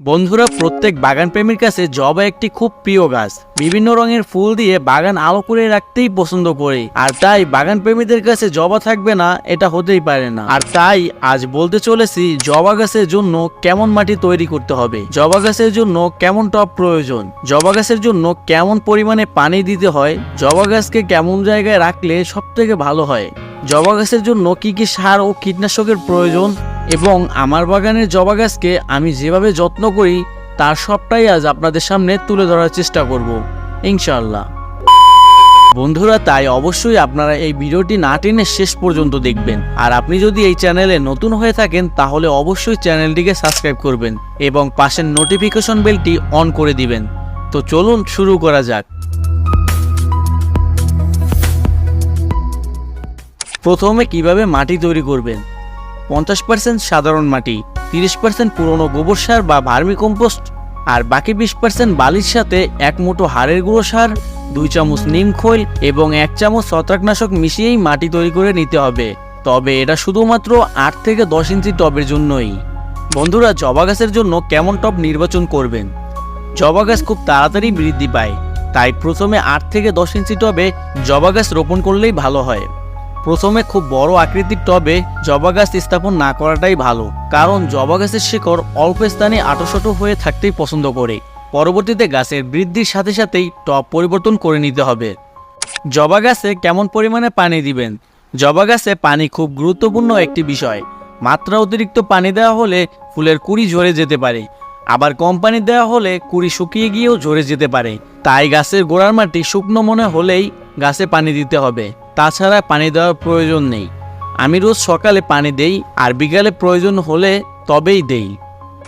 বন্ধুরা, প্রত্যেক বাগান প্রেমীর কাছে জবা একটি খুব প্রিয় গাছ। বিভিন্ন রঙের ফুল দিয়ে বাগান আলো করে রাখতেই পছন্দ করে। আর তাই বাগান প্রেমীদের কাছে জবা থাকবে না, এটা হতেই পারে না। আর তাই আজ বলতে চলেছি জবা গাছের জন্য কেমন মাটি তৈরি করতে হবে। জবা গাছের জন্য কেমন টব প্রয়োজন? জবা গাছের জন্য কেমন পরিমাণে পানি দিতে হয়? জবা গাছকে কেমন জায়গায় রাখলে সব থেকে ভালো হয়? জবা গাছের জন্য কি কি সার ও কীটনাশকের প্রয়োজন? এবং আমার বাগানের জবা গাছকে আমি যেভাবে যত্ন করি, তার সবটাই আজ আপনাদের সামনে তুলে ধরার চেষ্টা করব, ইনশাআল্লাহ। বন্ধুরা, তাই অবশ্যই আপনারা এই ভিডিওটি না টেনে শেষ পর্যন্ত দেখবেন। আর আপনি যদি এই চ্যানেলে নতুন হয়ে থাকেন, তাহলে অবশ্যই চ্যানেলটিকে সাবস্ক্রাইব করবেন এবং পাশের নোটিফিকেশন বেলটি অন করে দিবেন। তো চলুন শুরু করা যাক। প্রথমে কীভাবে মাটি তৈরি করবেন? পঞ্চাশ পার্সেন্ট সাধারণ মাটি, তিরিশ পার্সেন্ট পুরনো গোবর সার বা ভার্মি কম্পোস্ট, আর বাকি বিশ পার্সেন্ট বালির সাথে এক মুঠো হাড়ের গুঁড়ো সার, দুই চামচ নিম খৈল এবং এক চামচ ছত্রাকনাশক মিশিয়েই মাটি তৈরি করে নিতে হবে। তবে এটা শুধুমাত্র আট থেকে দশ ইঞ্চি টবের জন্যই। বন্ধুরা, জবা গাছের জন্য কেমন টব নির্বাচন করবেন? জবা গাছ খুব তাড়াতাড়ি বৃদ্ধি পায়, তাই প্রথমে আট থেকে দশ ইঞ্চি টবে জবা গাছ রোপণ করলেই ভালো হয়। প্রথমে খুব বড় আকৃতির টবে জবা গাছ স্থাপন না করাটাই ভালো, কারণ জবা গাছের শিকড় অল্প স্থানে আটোশটো হয়ে থাকতেই পছন্দ করে। পরবর্তীতে গাছের বৃদ্ধির সাথে সাথেই টব পরিবর্তন করে নিতে হবে। জবা গাছে কেমন পরিমাণে পানি দিবেন? জবা গাছে পানি খুব গুরুত্বপূর্ণ একটি বিষয়। মাত্রা অতিরিক্ত পানি দেওয়া হলে ফুলের কুড়ি ঝরে যেতে পারে। আবার কম পানি দেওয়া হলে কুড়ি শুকিয়ে গিয়েও ঝরে যেতে পারে। তাই গাছের গোড়ার মাটি শুকনো মনে হলেই গাছে পানি দিতে হবে। তাছাড়া পানি দেওয়ার প্রয়োজন নেই। আমি রোজ সকালে পানি দেই আর বিকালে প্রয়োজন হলে তবেই দেই।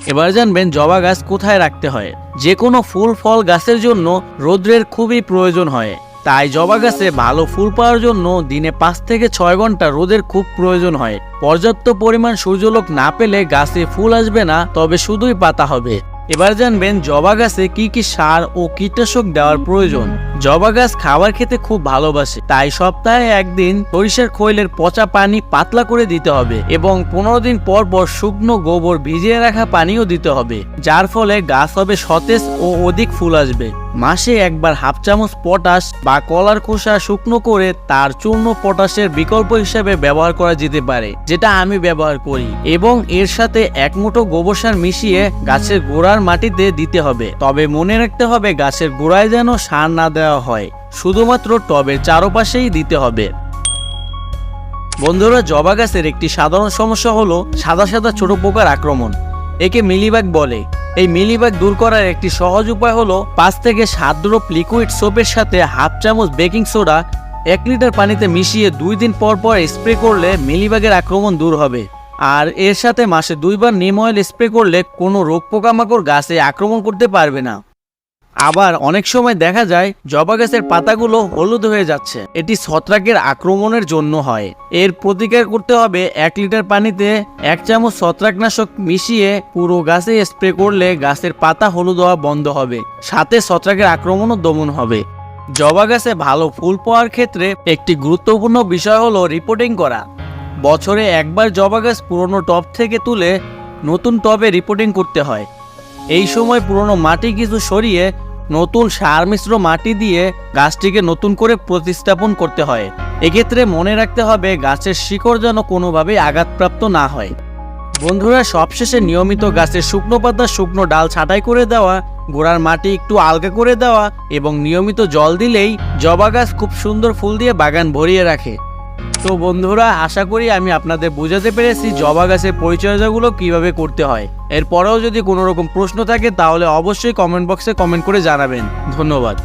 এবার জানবেন জবা গাছ কোথায় রাখতে হয়। যে কোনো ফুল, ফল গাছের জন্য রৌদ্রের খুবই প্রয়োজন হয়। তাই জবা গাছে ভালো ফুল পাওয়ার জন্য দিনে পাঁচ থেকে ছয় ঘণ্টা রোদের খুব প্রয়োজন হয়। পর্যাপ্ত পরিমাণ সূর্যলোক না পেলে গাছে ফুল আসবে না, তবে শুধুই পাতা হবে। এবার জানবেন জবা গাছে কি কি সার ও কীটনাশক দেওয়ার প্রয়োজন। জবা গাছ খাবার খেতে খুব ভালোবাসে। তাই সপ্তাহে একদিন সরিষার খৈলের পচা পানি পাতলা করে দিতে হবে এবং পনেরো দিন পর পর শুকনো গোবর ভিজিয়ে রাখা পানিও দিতে হবে, যার ফলে গাছ হবে সতেজ ও অধিক ফুল আসবে। মাসে একবার হাফ চামচ পটাশ বা কলার খোসা শুকনো করে তার চূর্ণ পটাশের বিকল্প হিসেবে ব্যবহার করা যেতে পারে, যেটা আমি ব্যবহার করি। এবং এর সাথে এক মুঠো গোবর সার মিশিয়ে গাছের গোড়ার মাটিতে দিতে হবে। তবে মনে রাখতে হবে গাছের গোড়ায় যেন সার না দেওয়া হয়। শুধুমাত্র টবের চারপাশেই দিতে হবে। বন্ধুরা, জবা গাছের একটি সাধারণ সমস্যা হলো সাদা সাদা ছোট পোকার আক্রমণ। একে মিলিবাগ বলে। এই মিলিবাগ দূর করার একটি সহজ উপায় হলো পাঁচ থেকে সাত ড্রপ লিকুইড সোপের সাথে হাফ চামচ বেকিং সোডা এক লিটার পানিতে মিশিয়ে দুই দিন পর পর স্প্রে করলে মিলিবাগের আক্রমণ দূর হবে। আর এর সাথে মাসে দুইবার নিম অয়েল স্প্রে করলে কোনো রোগ পোকামাকড় গাছে আক্রমণ করতে পারবে না। আবার অনেক সময় দেখা যায় জবা গাছের পাতাগুলো হলুদ হয়ে যাচ্ছে। এটি ছত্রাকের আক্রমণের জন্য হয়। এর প্রতিকার করতে হবে এক লিটার পানিতে এক চামচ ছত্রাকনাশক মিশিয়ে পুরো গাছে স্প্রে করলে গাছের পাতা হলুদ হওয়া বন্ধ হবে। সাথে ছত্রাকের আক্রমণও দমন হবে। জবা গাছে ভালো ফুল পাওয়ার ক্ষেত্রে একটি গুরুত্বপূর্ণ বিষয় হলো রিপোর্টিং করা। বছরে একবার জবা গাছ পুরনো টব থেকে তুলে নতুন টবে রিপোর্টিং করতে হয়। এই সময় পুরনো মাটি কিছু সরিয়ে নতুন সার মিশ্র মাটি দিয়ে গাছটিকে নতুন করে প্রতিস্থাপন করতে হয়। এক্ষেত্রে মনে রাখতে হবে গাছের শিকড় যেন কোনোভাবেই আঘাতপ্রাপ্ত না হয়। বন্ধুরা, সবশেষে নিয়মিত গাছের শুকনো পাতা, শুকনো ডাল ছাঁটাই করে দেওয়া, গোড়ার মাটি একটু আলগা করে দেওয়া এবং নিয়মিত জল দিলেই জবা গাছ খুব সুন্দর ফুল দিয়ে বাগান ভরিয়ে রাখে। তো বন্ধুরা, আশা করি আমি আপনাদের বোঝাতে পেরেছি জবা গাছের পরিচর্যাগুলো কীভাবে করতে হয়। এরপরেও যদি কোনো রকম প্রশ্ন থাকে তাহলে অবশ্যই কমেন্ট বক্সে কমেন্ট করে জানাবেন। ধন্যবাদ।